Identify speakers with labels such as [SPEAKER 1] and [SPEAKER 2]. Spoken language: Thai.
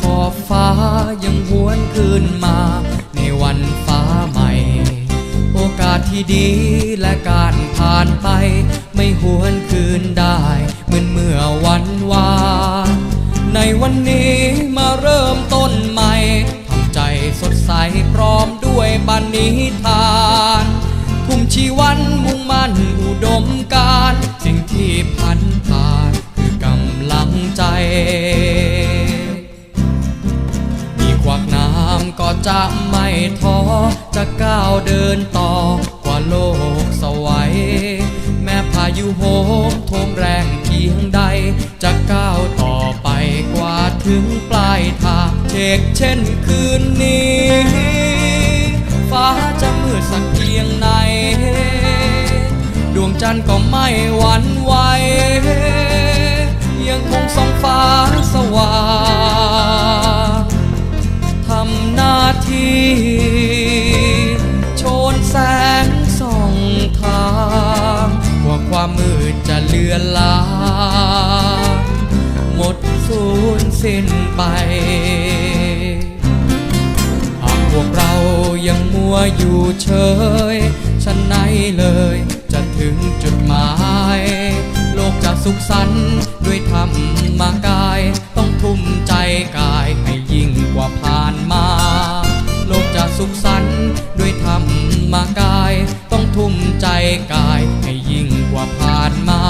[SPEAKER 1] ขอฟ้ายังหวนคืนมา ในวันฟ้าใหม่ โอกาสที่ดีและการผ่านไป ไม่หวนคืนได้ เหมือนเมื่อวันวานในวันนี้มาเริ่มต้นใหม่ทำใจสดใสพร้อมด้วยบันนิทานทุ่มชีวันมุ่งมั่นอุดมการ สิ่งที่พันผ่าน จะไม่ท้อ จะก้าวเดินต่อกว่าโลกสวัย แม้พายุโหมโทมแรงเพียงใด จะก้าวต่อไปกว่าถึงปลายทางเชกเช่นคืนนี้ ฟ้าจะมืดสักเพียงไหน ดวงจันทร์ก็ไม่หวั่นไหว โชนแสงส่องทางกว่าความมืดจะเลือนลางหมดสูญสิ้นไป หากพวกเรายังมัวอยู่เฉยฉันไหนเลยจะถึงจุดหมาย โลกจะสุขสันต์ด้วยธรรมกาย ต้องทุ่มใจกายให้ยิ่งกว่าผ่านมาุขสันต์ด้วยธรรมมากาย ต้องทุ่มใจกายให้ยิ่งกว่าผ่านมา